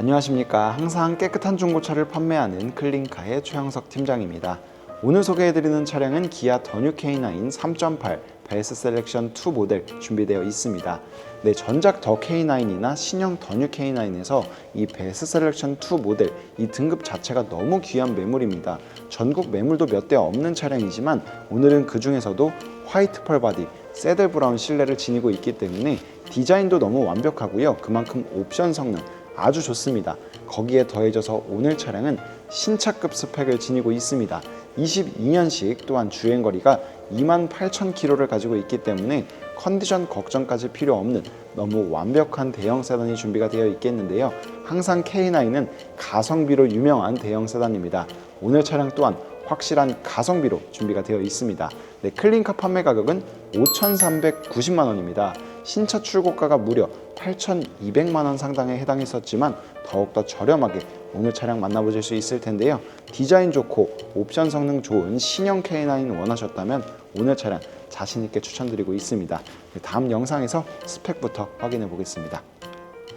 안녕하십니까. 항상 깨끗한 중고차를 판매하는 클린카의 최영석 팀장입니다. 오늘 소개해드리는 차량은 기아 더뉴 K9 3.8 베스 셀렉션 2 모델 준비되어 있습니다. 네, 전작 더 K9이나 신형 더 뉴 K9에서 이 베스 셀렉션 2 모델 이 등급 자체가 너무 귀한 매물입니다. 전국 매물도 몇 대 없는 차량이지만 오늘은 그 중에서도 화이트 펄 바디, 세들 브라운 실내를 지니고 있기 때문에 디자인도 너무 완벽하고요. 그만큼 옵션 성능 아주 좋습니다. 거기에 더해져서 오늘 차량은 신차급 스펙을 지니고 있습니다. 22년식 또한 주행거리가 2만 8천 킬로를 가지고 있기 때문에 컨디션 걱정까지 필요 없는 너무 완벽한 대형 세단이 준비가 되어 있겠는데요. 항상 K9은 가성비로 유명한 대형 세단입니다. 오늘 차량 또한 확실한 가성비로 준비가 되어 있습니다. 네, 클린카 판매 가격은 5,390만 원입니다. 신차 출고가가 무려 8,200만 원 상당에 해당했었지만 더욱더 저렴하게 오늘 차량 만나보실 수 있을 텐데요. 디자인 좋고 옵션 성능 좋은 신형 K9 원하셨다면 오늘 차량 자신 있게 추천드리고 있습니다. 네, 다음 영상에서 스펙부터 확인해 보겠습니다.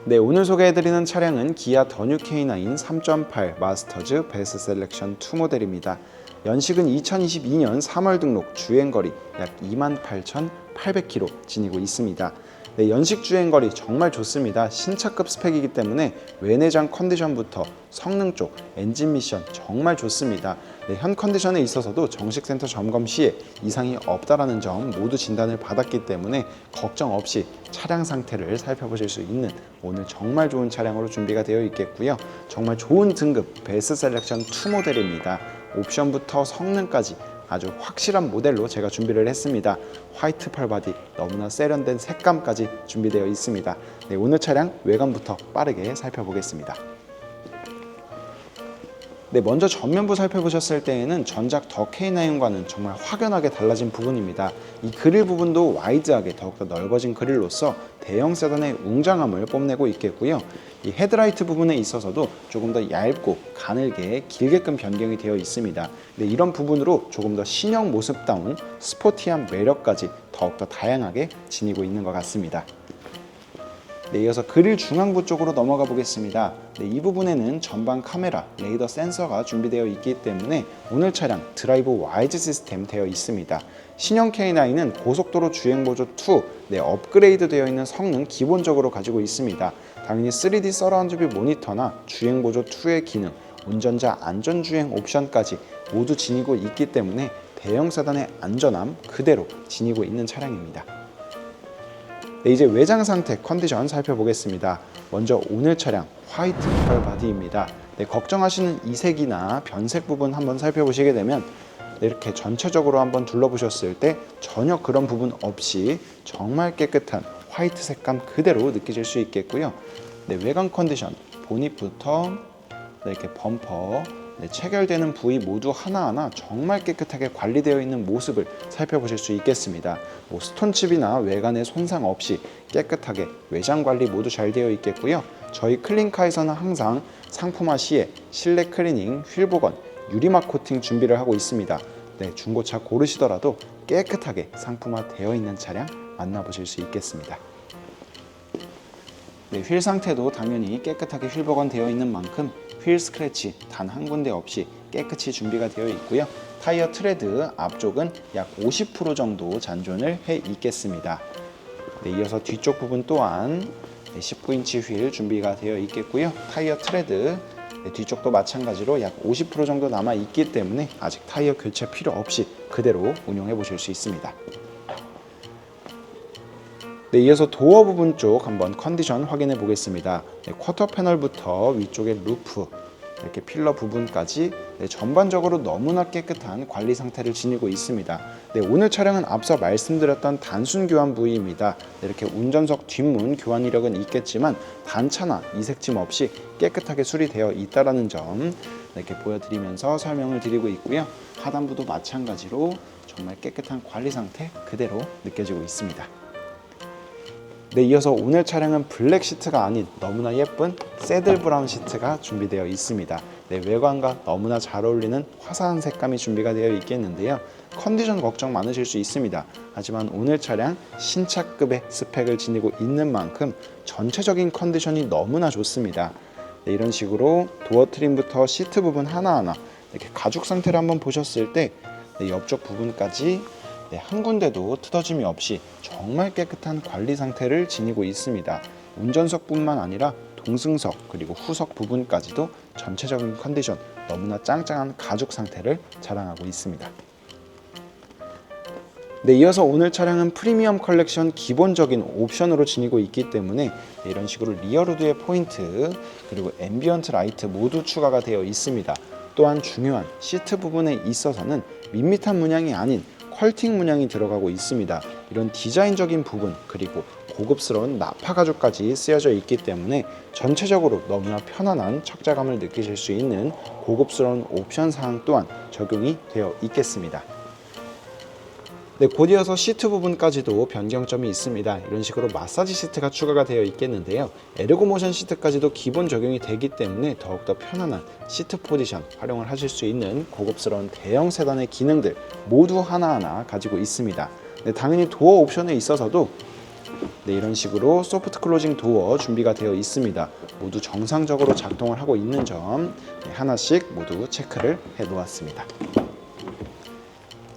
네, 오늘 소개해드리는 차량은 기아 더뉴 K9 3.8 마스터즈 베스 셀렉션 2 모델입니다. 연식은 2022년 3월 등록 주행거리 약 28,800km 지니고 있습니다. 네, 연식 주행거리 정말 좋습니다. 신차급 스펙이기 때문에 외내장 컨디션부터 성능 쪽, 엔진 미션 정말 좋습니다. 네, 현 컨디션에 있어서도 정식센터 점검 시에 이상이 없다라는 점 모두 진단을 받았기 때문에 걱정 없이 차량 상태를 살펴보실 수 있는 오늘 정말 좋은 차량으로 준비가 되어 있겠고요. 정말 좋은 등급 베스 셀렉션 2 모델입니다. 옵션부터 성능까지 아주 확실한 모델로 제가 준비를 했습니다. 화이트 펄 바디 너무나 세련된 색감까지 준비되어 있습니다. 네, 오늘 차량 외관부터 빠르게 살펴보겠습니다. 네, 먼저 전면부 살펴보셨을 때에는 전작 더 K9과는 정말 확연하게 달라진 부분입니다. 이 그릴 부분도 와이드하게 더욱더 넓어진 그릴로서 대형 세단의 웅장함을 뽐내고 있겠고요. 이 헤드라이트 부분에 있어서도 조금 더 얇고 가늘게 길게끔 변경이 되어 있습니다. 네, 이런 부분으로 조금 더 신형 모습다운 스포티한 매력까지 더욱더 다양하게 지니고 있는 것 같습니다. 네, 이어서 그릴 중앙부 쪽으로 넘어가 보겠습니다. 네, 이 부분에는 전방 카메라, 레이더 센서가 준비되어 있기 때문에 오늘 차량 드라이브 와이즈 시스템 되어 있습니다. 신형 K9은 고속도로 주행보조 2 네, 업그레이드 되어 있는 성능 기본적으로 가지고 있습니다. 당연히 3D 서라운드 뷰 모니터나 주행보조 2의 기능, 운전자 안전주행 옵션까지 모두 지니고 있기 때문에 대형 세단의 안전함 그대로 지니고 있는 차량입니다. 네, 이제 외장 상태 컨디션 살펴보겠습니다. 먼저 오늘 차량 화이트 펄 바디입니다. 네, 걱정하시는 이색이나 변색 부분 한번 살펴보시게 되면 네, 이렇게 전체적으로 한번 둘러보셨을 때 전혀 그런 부분 없이 정말 깨끗한 화이트 색감 그대로 느끼실 수 있겠고요. 네, 외관 컨디션 보닛부터 네, 이렇게 범퍼 네, 체결되는 부위 모두 하나하나 정말 깨끗하게 관리되어 있는 모습을 살펴보실 수 있겠습니다. 뭐 스톤칩이나 외관에 손상 없이 깨끗하게 외장 관리 모두 잘 되어 있겠고요. 저희 클린카에서는 항상 상품화 시에 실내 클리닝, 휠 복원, 유리막 코팅 준비를 하고 있습니다. 네, 중고차 고르시더라도 깨끗하게 상품화 되어 있는 차량 만나보실 수 있겠습니다. 네, 휠 상태도 당연히 깨끗하게 휠 복원되어 있는 만큼 휠 스크래치 단 한 군데 없이 깨끗이 준비가 되어 있고요. 타이어 트레드 앞쪽은 약 50% 정도 잔존을 해 있겠습니다. 네, 이어서 뒤쪽 부분 또한 19인치 휠 준비가 되어 있겠고요. 타이어 트레드 네, 뒤쪽도 마찬가지로 약 50% 정도 남아 있기 때문에 아직 타이어 교체 필요 없이 그대로 운용해 보실 수 있습니다. 네, 이어서 도어 부분 쪽 한번 컨디션 확인해 보겠습니다. 네, 쿼터 패널부터 위쪽의 루프, 이렇게 필러 부분까지 네, 전반적으로 너무나 깨끗한 관리 상태를 지니고 있습니다. 네, 오늘 차량은 앞서 말씀드렸던 단순 교환 부위입니다. 네, 이렇게 운전석 뒷문 교환 이력은 있겠지만 단차나 이색짐 없이 깨끗하게 수리되어 있다라는 점 네, 이렇게 보여드리면서 설명을 드리고 있고요. 하단부도 마찬가지로 정말 깨끗한 관리 상태 그대로 느껴지고 있습니다. 네, 이어서 오늘 차량은 블랙 시트가 아닌 너무나 예쁜 새들 브라운 시트가 준비되어 있습니다. 네, 외관과 너무나 잘 어울리는 화사한 색감이 준비가 되어 있겠는데요. 컨디션 걱정 많으실 수 있습니다. 하지만 오늘 차량 신차급의 스펙을 지니고 있는 만큼 전체적인 컨디션이 너무나 좋습니다. 네, 이런 식으로 도어 트림부터 시트 부분 하나하나 이렇게 가죽 상태를 한번 보셨을 때 네, 옆쪽 부분까지 네, 한 군데도 뜯어짐이 없이 정말 깨끗한 관리 상태를 지니고 있습니다. 운전석뿐만 아니라 동승석 그리고 후석 부분까지도 전체적인 컨디션 너무나 짱짱한 가죽 상태를 자랑하고 있습니다. 네, 이어서 오늘 차량은 프리미엄 컬렉션 기본적인 옵션으로 지니고 있기 때문에 네, 이런 식으로 리어로드의 포인트 그리고 앰비언트 라이트 모두 추가가 되어 있습니다. 또한 중요한 시트 부분에 있어서는 밋밋한 문양이 아닌 컬팅 문양이 들어가고 있습니다. 이런 디자인적인 부분 그리고 고급스러운 나파 가죽까지 쓰여져 있기 때문에 전체적으로 너무나 편안한 착자감을 느끼실 수 있는 고급스러운 옵션 사항 또한 적용이 되어 있겠습니다. 네, 곧 이어서 시트 부분까지도 변경점이 있습니다. 이런 식으로 마사지 시트가 추가가 되어 있겠는데요. 에르고 모션 시트까지도 기본 적용이 되기 때문에 더욱더 편안한 시트 포지션 활용을 하실 수 있는 고급스러운 대형 세단의 기능들 모두 하나하나 가지고 있습니다. 네, 당연히 도어 옵션에 있어서도 네, 이런 식으로 소프트 클로징 도어 준비가 되어 있습니다. 모두 정상적으로 작동을 하고 있는 점 네, 하나씩 모두 체크를 해 놓았습니다.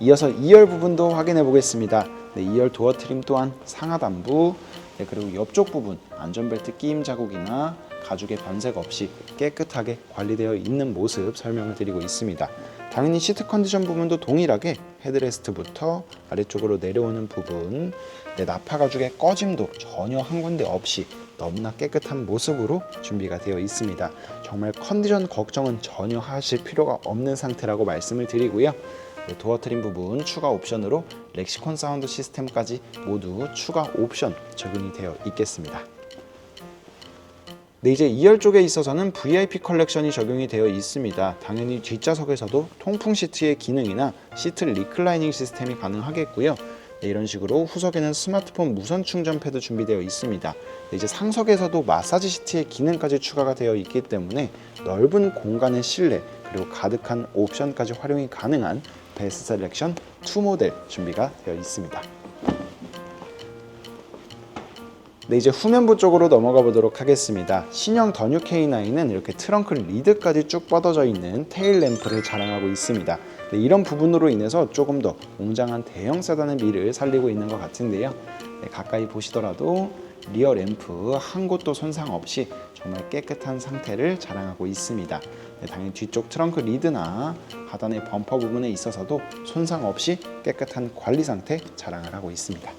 이어서 2열 부분도 확인해 보겠습니다. 네, 2열 도어 트림 또한 상하단부 네, 그리고 옆쪽 부분 안전벨트 끼임 자국이나 가죽의 변색 없이 깨끗하게 관리되어 있는 모습 설명을 드리고 있습니다. 당연히 시트 컨디션 부분도 동일하게 헤드레스트부터 아래쪽으로 내려오는 부분 네, 나파 가죽의 꺼짐도 전혀 한 군데 없이 너무나 깨끗한 모습으로 준비가 되어 있습니다. 정말 컨디션 걱정은 전혀 하실 필요가 없는 상태라고 말씀을 드리고요. 네, 도어 트림 부분 추가 옵션으로 렉시콘 사운드 시스템까지 모두 추가 옵션 적용이 되어 있겠습니다. 네, 이제 2열 쪽에 있어서는 VIP 컬렉션이 적용이 되어 있습니다. 당연히 뒷좌석에서도 통풍 시트의 기능이나 시트 리클라이닝 시스템이 가능하겠고요. 네, 이런 식으로 후석에는 스마트폰 무선 충전 패드 준비되어 있습니다. 네, 이제 상석에서도 마사지 시트의 기능까지 추가가 되어 있기 때문에 넓은 공간의 실내 그리고 가득한 옵션까지 활용이 가능한 베스트 셀렉션 2 모델 준비가 되어 있습니다. 네, 이제 후면부 쪽으로 넘어가 보도록 하겠습니다. 신형 더뉴 K9은 이렇게 트렁크 리드까지 쭉 뻗어져 있는 테일 램프를 자랑하고 있습니다. 네, 이런 부분으로 인해서 조금 더 웅장한 대형 세단의 미를 살리고 있는 것 같은데요. 네, 가까이 보시더라도 리어 램프 한 곳도 손상 없이 정말 깨끗한 상태를 자랑하고 있습니다. 네, 당연히 뒤쪽 트렁크 리드나 하단의 범퍼 부분에 있어서도 손상 없이 깨끗한 관리 상태 자랑을 하고 있습니다.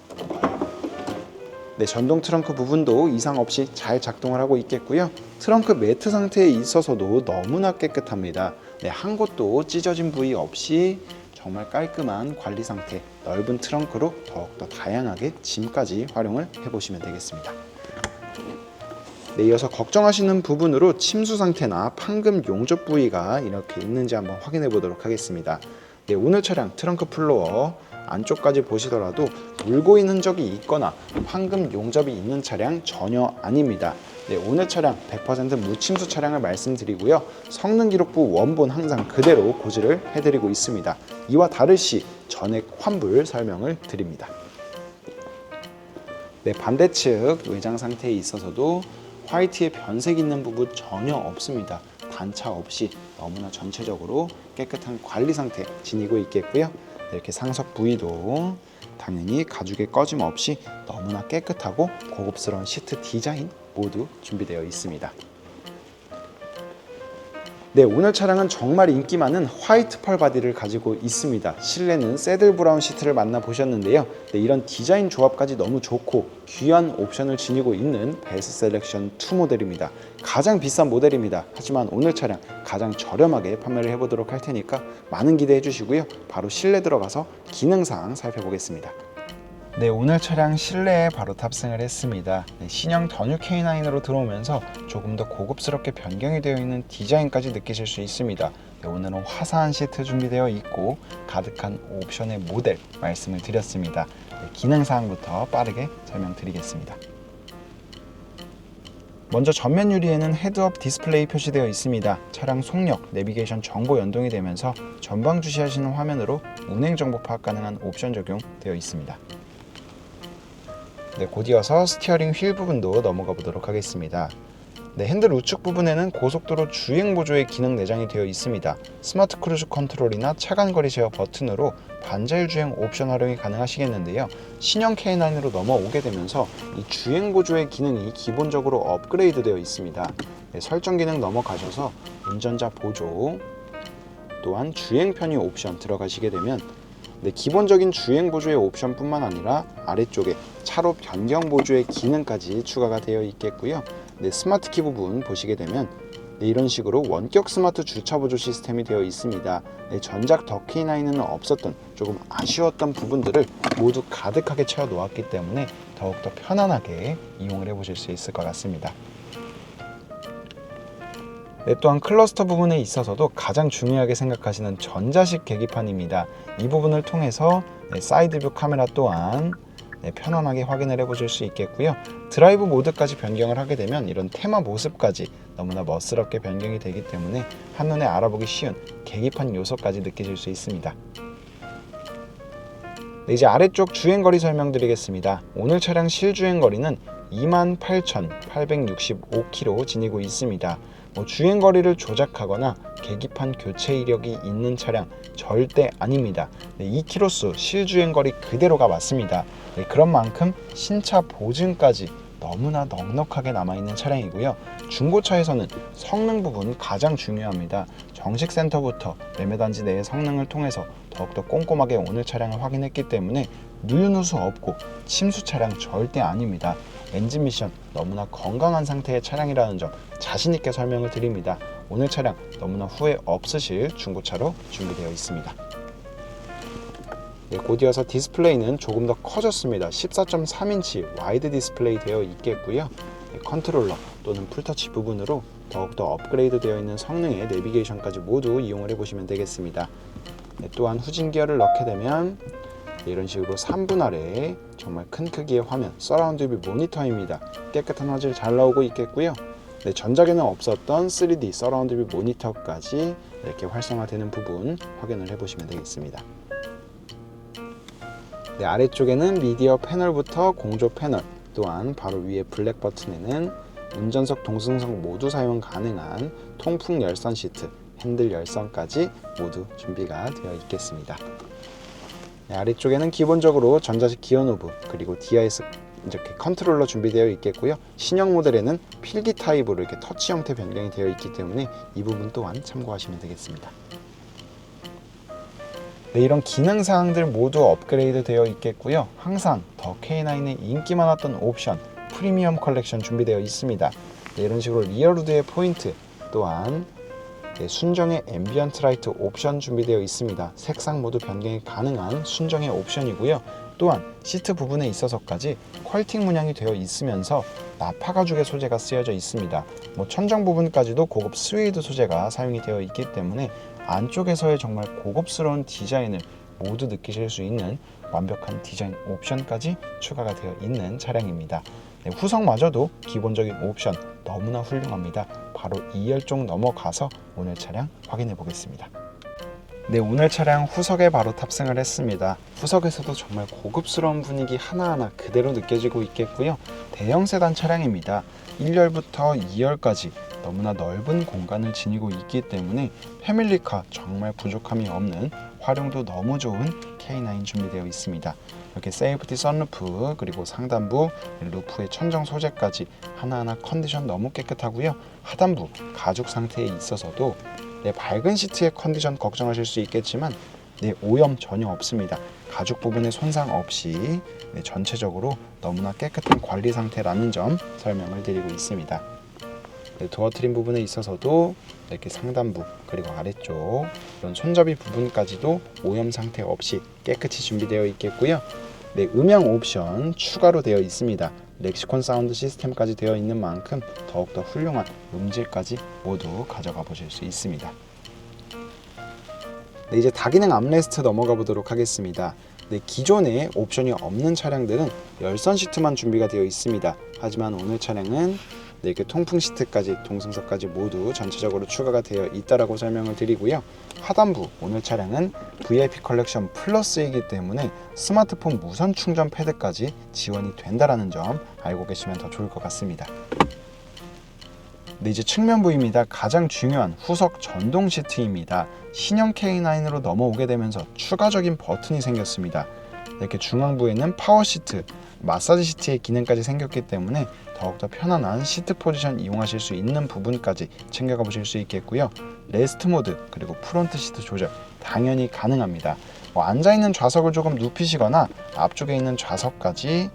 네, 전동 트렁크 부분도 이상 없이 잘 작동을 하고 있겠고요. 트렁크 매트 상태에 있어서도 너무나 깨끗합니다. 네, 한 곳도 찢어진 부위 없이 정말 깔끔한 관리 상태, 넓은 트렁크로 더욱더 다양하게 짐까지 활용을 해보시면 되겠습니다. 네, 이어서 걱정하시는 부분으로 침수 상태나 판금 용접 부위가 이렇게 있는지 한번 확인해 보도록 하겠습니다. 네, 오늘 차량 트렁크 플로어 안쪽까지 보시더라도 물고인 흔적이 있거나 판금 용접이 있는 차량 전혀 아닙니다. 네, 오늘 차량 100% 무침수 차량을 말씀드리고요. 성능 기록부 원본 항상 그대로 고지를 해드리고 있습니다. 이와 다르시 전액 환불 설명을 드립니다. 네, 반대측 외장 상태에 있어서도 화이트의 변색 있는 부분 전혀 없습니다. 단차 없이 너무나 전체적으로 깨끗한 관리 상태 지니고 있겠고요. 네, 이렇게 상석 부위도 당연히 가죽의 꺼짐 없이 너무나 깨끗하고 고급스러운 시트 디자인 모두 준비되어 있습니다. 네, 오늘 차량은 정말 인기 많은 화이트 펄 바디를 가지고 있습니다. 실내는 새들 브라운 시트를 만나 보셨는데요. 네, 이런 디자인 조합까지 너무 좋고 귀한 옵션을 지니고 있는 베스 셀렉션 2 모델입니다. 가장 비싼 모델입니다. 하지만 오늘 차량 가장 저렴하게 판매를 해보도록 할 테니까 많은 기대해 주시고요. 바로 실내 들어가서 기능사항 살펴보겠습니다. 네, 오늘 차량 실내에 바로 탑승을 했습니다. 네, 신형 더뉴 K9으로 들어오면서 조금 더 고급스럽게 변경이 되어 있는 디자인까지 느끼실 수 있습니다. 네, 오늘은 화사한 시트 준비되어 있고 가득한 옵션의 모델 말씀을 드렸습니다. 네, 기능사항부터 빠르게 설명드리겠습니다. 먼저 전면 유리에는 헤드업 디스플레이 표시되어 있습니다. 차량 속력, 내비게이션 정보 연동이 되면서 전방 주시하시는 화면으로 운행 정보 파악 가능한 옵션 적용되어 있습니다. 네, 곧 이어서 스티어링 휠 부분도 넘어가 보도록 하겠습니다. 네, 핸들 우측 부분에는 고속도로 주행 보조의 기능 내장이 되어 있습니다. 스마트 크루즈 컨트롤이나 차간거리 제어 버튼으로 반자율 주행 옵션 활용이 가능하시겠는데요. 신형 K9으로 넘어오게 되면서 이 주행 보조의 기능이 기본적으로 업그레이드 되어 있습니다. 네, 설정 기능 넘어가셔서 운전자 보조 또한 주행 편의 옵션 들어가시게 되면 네, 기본적인 주행 보조의 옵션뿐만 아니라 아래쪽에 차로 변경 보조의 기능까지 추가가 되어 있겠고요. 네, 스마트 키 부분 보시게 되면 네, 이런 식으로 원격 스마트 주차 보조 시스템이 되어 있습니다. 네, 전작 더 K9에는 없었던 조금 아쉬웠던 부분들을 모두 가득하게 채워 놓았기 때문에 더욱더 편안하게 이용을 해보실 수 있을 것 같습니다. 네, 또한 클러스터 부분에 있어서도 가장 중요하게 생각하시는 전자식 계기판입니다. 이 부분을 통해서 네, 사이드뷰 카메라 또한 네, 편안하게 확인을 해보실 수 있겠고요. 드라이브 모드까지 변경을 하게 되면 이런 테마 모습까지 너무나 멋스럽게 변경이 되기 때문에 한눈에 알아보기 쉬운 계기판 요소까지 느끼실 수 있습니다. 네, 이제 아래쪽 주행거리 설명드리겠습니다. 오늘 차량 실주행거리는 28,865km 지니고 있습니다. 뭐 주행거리를 조작하거나 계기판 교체 이력이 있는 차량 절대 아닙니다. 네, 2km 실주행거리 그대로가 맞습니다. 네, 그런 만큼 신차 보증까지 너무나 넉넉하게 남아있는 차량이고요. 중고차에서는 성능 부분 가장 중요합니다. 정식 센터부터 매매단지 내의 성능을 통해서 더욱더 꼼꼼하게 오늘 차량을 확인했기 때문에 누유누수 없고 침수 차량 절대 아닙니다. 엔진 미션 너무나 건강한 상태의 차량이라는 점 자신있게 설명을 드립니다. 오늘 차량 너무나 후회 없으실 중고차로 준비되어 있습니다. 네, 곧이어서 디스플레이는 조금 더 커졌습니다. 14.3인치 와이드 디스플레이 되어 있겠고요. 네, 컨트롤러 또는 풀터치 부분으로 더욱더 업그레이드 되어 있는 성능의 내비게이션까지 모두 이용을 해보시면 되겠습니다. 네, 또한 후진 기어를 넣게 되면 네, 이런 식으로 3분 아래에 정말 큰 크기의 화면 서라운드 뷰 모니터입니다. 깨끗한 화질 잘 나오고 있겠고요. 네, 전작에는 없었던 3D 서라운드 뷰 모니터까지 이렇게 활성화되는 부분 확인을 해보시면 되겠습니다. 네, 아래쪽에는 미디어 패널부터 공조 패널 또한 바로 위에 블랙 버튼에는 운전석 동승석 모두 사용 가능한 통풍 열선 시트, 핸들 열선까지 모두 준비가 되어 있겠습니다. 네, 아래쪽에는 기본적으로 전자식 기어 노브 그리고 DIS 이렇게 컨트롤러 준비되어 있겠고요. 신형 모델에는 필기 타입으로 이렇게 터치 형태 변경이 되어 있기 때문에 이 부분 또한 참고하시면 되겠습니다. 네, 이런 기능 사항들 모두 업그레이드 되어 있겠고요. 항상 더 K9의 인기 많았던 옵션 프리미엄 컬렉션 준비되어 있습니다. 네, 이런 식으로 리어루드의 포인트 또한 네, 순정의 앰비언트 라이트 옵션 준비되어 있습니다. 색상 모두 변경이 가능한 순정의 옵션이고요. 또한 시트 부분에 있어서까지 퀄팅 문양이 되어 있으면서 나파 가죽의 소재가 쓰여져 있습니다. 뭐 천정 부분까지도 고급 스웨이드 소재가 사용이 되어 있기 때문에 안쪽에서의 정말 고급스러운 디자인을 모두 느끼실 수 있는 완벽한 디자인 옵션까지 추가가 되어 있는 차량입니다. 네, 후석마저도 기본적인 옵션 너무나 훌륭합니다. 바로 2열쪽 넘어가서 오늘 차량 확인해 보겠습니다. 네, 오늘 차량 후석에 바로 탑승을 했습니다. 후석에서도 정말 고급스러운 분위기 하나하나 그대로 느껴지고 있겠고요. 대형 세단 차량입니다. 1열부터 2열까지 너무나 넓은 공간을 지니고 있기 때문에 패밀리카 정말 부족함이 없는 활용도 너무 좋은 K9 준비되어 있습니다. 이렇게 세이프티 선루프 그리고 상단부 루프의 천정 소재까지 하나하나 컨디션 너무 깨끗하고요. 하단부 가죽 상태에 있어서도 네, 밝은 시트의 컨디션 걱정하실 수 있겠지만 네, 오염 전혀 없습니다. 가죽 부분에 손상 없이 네, 전체적으로 너무나 깨끗한 관리 상태라는 점 설명을 드리고 있습니다. 네, 도어 트림 부분에 있어서도 이렇게 상단부 그리고 아래쪽 이런 손잡이 부분까지도 오염 상태 없이 깨끗이 준비되어 있겠고요. 네, 음향 옵션 추가로 되어 있습니다. 렉시콘 사운드 시스템까지 되어 있는 만큼 더욱더 훌륭한 음질까지 모두 가져가 보실 수 있습니다. 네, 이제 다기능 암레스트 넘어가 보도록 하겠습니다. 네, 기존에 옵션이 없는 차량들은 열선 시트만 준비가 되어 있습니다. 하지만 오늘 차량은 네, 이렇게 통풍 시트까지 동승석까지 모두 전체적으로 추가가 되어 있다라고 설명을 드리고요. 하단부 오늘 차량은 VIP 컬렉션 플러스이기 때문에 스마트폰 무선 충전 패드까지 지원이 된다라는 점 알고 계시면 더 좋을 것 같습니다. 네, 이제 측면 부위입니다. 가장 중요한 후석 전동 시트입니다. 신형 K9으로 넘어오게 되면서 추가적인 버튼이 생겼습니다. 이렇게 중앙부에는 파워 시트, 마사지 시트의 기능까지 생겼기 때문에 더욱더 편안한 시트 포지션 이용하실 수 있는 부분까지 챙겨가 보실 수 있겠고요. 레스트 모드 그리고 프론트 시트 조절 당연히 가능합니다. 뭐 앉아 있는 좌석을 조금 눕히시거나 앞쪽에 있는 좌석까지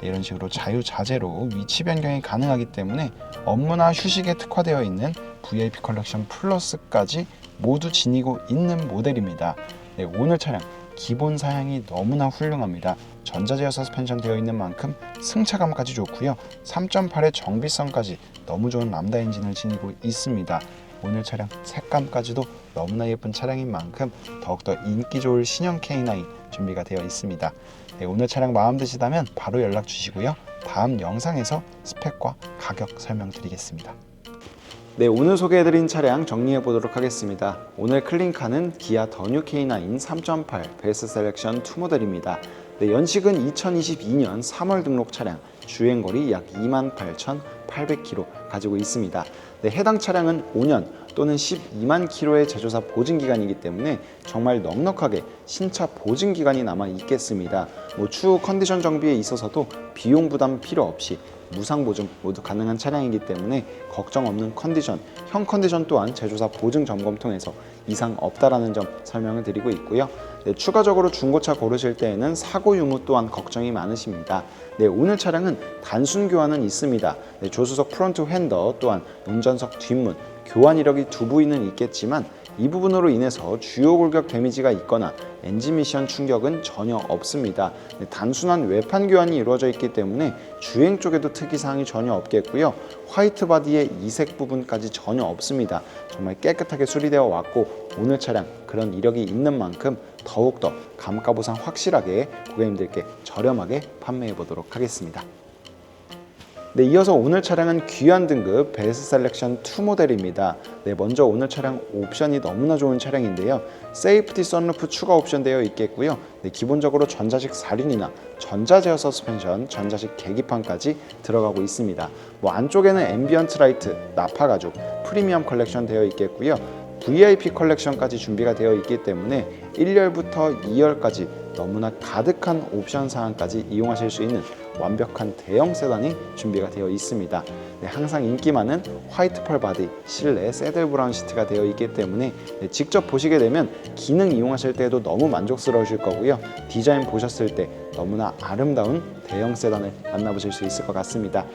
네, 이런 식으로 자유자재로 위치 변경이 가능하기 때문에 업무나 휴식에 특화되어 있는 VIP 컬렉션 플러스까지 모두 지니고 있는 모델입니다. 네, 오늘 차량 기본 사양이 너무나 훌륭합니다. 전자제어 서스펜션 되어 있는 만큼 승차감까지 좋고요. 3.8의 정비성까지 너무 좋은 람다 엔진을 지니고 있습니다. 오늘 차량 색감까지도 너무나 예쁜 차량인 만큼 더욱더 인기 좋을 신형 K9 준비가 되어 있습니다. 네, 오늘 차량 마음 드시다면 바로 연락 주시고요. 다음 영상에서 스펙과 가격 설명드리겠습니다. 네, 오늘 소개해드린 차량 정리해 보도록 하겠습니다. 오늘 클린카는 기아 더뉴 K9 3.8 베스트 셀렉션 2 모델입니다. 네, 연식은 2022년 3월 등록 차량, 주행거리 약 28,800km 가지고 있습니다. 네, 해당 차량은 5년 또는 12만 킬로의 제조사 보증 기간이기 때문에 정말 넉넉하게 신차 보증 기간이 남아 있겠습니다. 뭐 추후 컨디션 정비에 있어서도 비용 부담 필요 없이 무상 보증 모두 가능한 차량이기 때문에 걱정 없는 컨디션, 형 컨디션 또한 제조사 보증 점검 통해서 이상 없다라는 점 설명을 드리고 있고요. 네, 추가적으로 중고차 고르실 때에는 사고 유무 또한 걱정이 많으십니다. 네, 오늘 차량은 단순 교환은 있습니다. 네, 조수석 프론트 핸더 또한 운전석 뒷문 교환 이력이 두 부위는 있겠지만 이 부분으로 인해서 주요 골격 데미지가 있거나 엔진 미션 충격은 전혀 없습니다. 네, 단순한 외판 교환이 이루어져 있기 때문에 주행 쪽에도 특이사항이 전혀 없겠고요. 화이트 바디의 이색 부분까지 전혀 없습니다. 정말 깨끗하게 수리되어 왔고 오늘 차량 그런 이력이 있는 만큼 더욱더 감가 보상 확실하게 고객님들께 저렴하게 판매해 보도록 하겠습니다. 네, 이어서 오늘 차량은 귀한 등급 베스트 셀렉션 2 모델입니다. 네, 먼저 오늘 차량 옵션이 너무나 좋은 차량인데요. 세이프티 선루프 추가 옵션 되어 있겠고요. 네, 기본적으로 전자식 사륜이나 전자제어 서스펜션, 전자식 계기판까지 들어가고 있습니다. 뭐 안쪽에는 앰비언트 라이트, 나파 가죽, 프리미엄 컬렉션 되어 있겠고요. VIP 컬렉션까지 준비가 되어 있기 때문에 1열부터 2열까지 너무나 가득한 옵션 사항까지 이용하실 수 있는 완벽한 대형 세단이 준비가 되어 있습니다. 네, 항상 인기 많은 화이트 펄 바디, 실내 새들 브라운 시트가 되어 있기 때문에 네, 직접 보시게 되면 기능 이용하실 때에도 너무 만족스러우실 거고요. 디자인 보셨을 때 너무나 아름다운 대형 세단을 만나보실 수 있을 것 같습니다.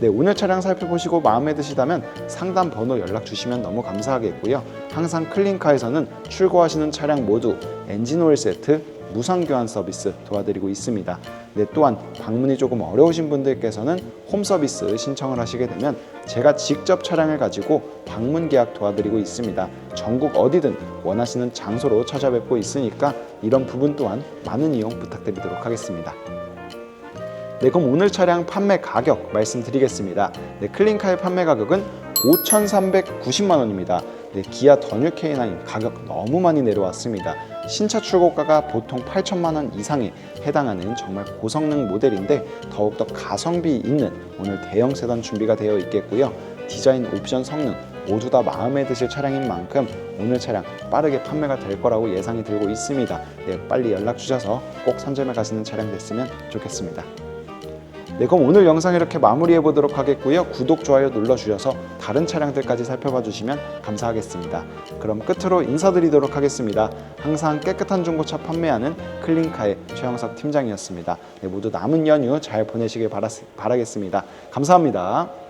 네, 오늘 차량 살펴보시고 마음에 드시다면 상담 번호 연락 주시면 너무 감사하겠고요. 항상 클린카에서는 출고하시는 차량 모두 엔진 오일 세트, 무상 교환 서비스 도와드리고 있습니다. 네, 또한 방문이 조금 어려우신 분들께서는 홈 서비스 신청을 하시게 되면 제가 직접 차량을 가지고 방문 계약 도와드리고 있습니다. 전국 어디든 원하시는 장소로 찾아뵙고 있으니까 이런 부분 또한 많은 이용 부탁드리도록 하겠습니다. 네, 그럼 오늘 차량 판매 가격 말씀드리겠습니다. 네, 클린카의 판매 가격은 5,390만 원입니다. 네, 기아 더뉴 K9 가격 너무 많이 내려왔습니다. 신차 출고가가 보통 8천만 원 이상에 해당하는 정말 고성능 모델인데 더욱더 가성비 있는 오늘 대형 세단 준비가 되어 있겠고요. 디자인, 옵션, 성능 모두 다 마음에 드실 차량인 만큼 오늘 차량 빠르게 판매가 될 거라고 예상이 들고 있습니다. 네, 빨리 연락 주셔서 꼭 선점해 가시는 차량 됐으면 좋겠습니다. 네, 그럼 오늘 영상 이렇게 마무리해 보도록 하겠고요. 구독, 좋아요 눌러주셔서 다른 차량들까지 살펴봐 주시면 감사하겠습니다. 그럼 끝으로 인사드리도록 하겠습니다. 항상 깨끗한 중고차 판매하는 클린카의 최영석 팀장이었습니다. 네, 모두 남은 연휴 잘 보내시길 바라, 바라겠습니다. 감사합니다.